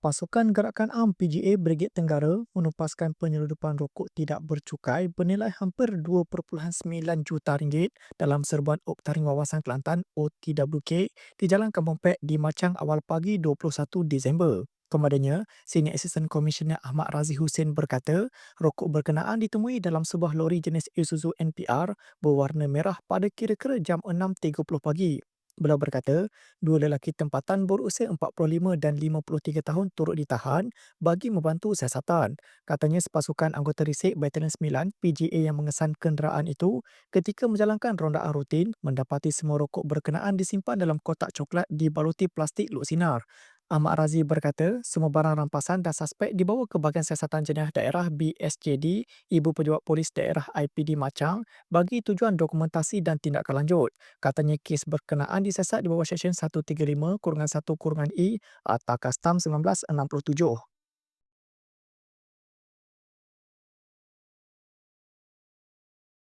Pasukan Gerakan Am PGA Brigade Tenggara menupaskan penyeludupan rokok tidak bercukai bernilai hampir 2.9 juta ringgit dalam serbuan Uktaring Wawasan Kelantan OTWK di Jalan Kampung Pek di Machang awal pagi 21 Disember. Kemadanya, Senior Assistant Commissioner Ahmad Razi Hussein berkata, rokok berkenaan ditemui dalam sebuah lori jenis Isuzu NPR berwarna merah pada kira-kira jam 6.30 pagi. Beliau berkata, dua lelaki tempatan berusia 45 dan 53 tahun turut ditahan bagi membantu siasatan. Katanya sepasukan anggota risik Batalion 9 PGA yang mengesan kenderaan itu ketika menjalankan rondaan rutin mendapati semua rokok berkenaan disimpan dalam kotak coklat dibaluti plastik luk sinar. Ahmad Razi berkata, semua barang rampasan dan suspek dibawa ke Bahagian Siasatan Jenayah Daerah BSJD, Ibu Pejabat Polis Daerah IPD Machang bagi tujuan dokumentasi dan tindakan lanjut. Katanya kes berkenaan disiasat di bawah Seksyen 135-1-I Akta Kastam 1967.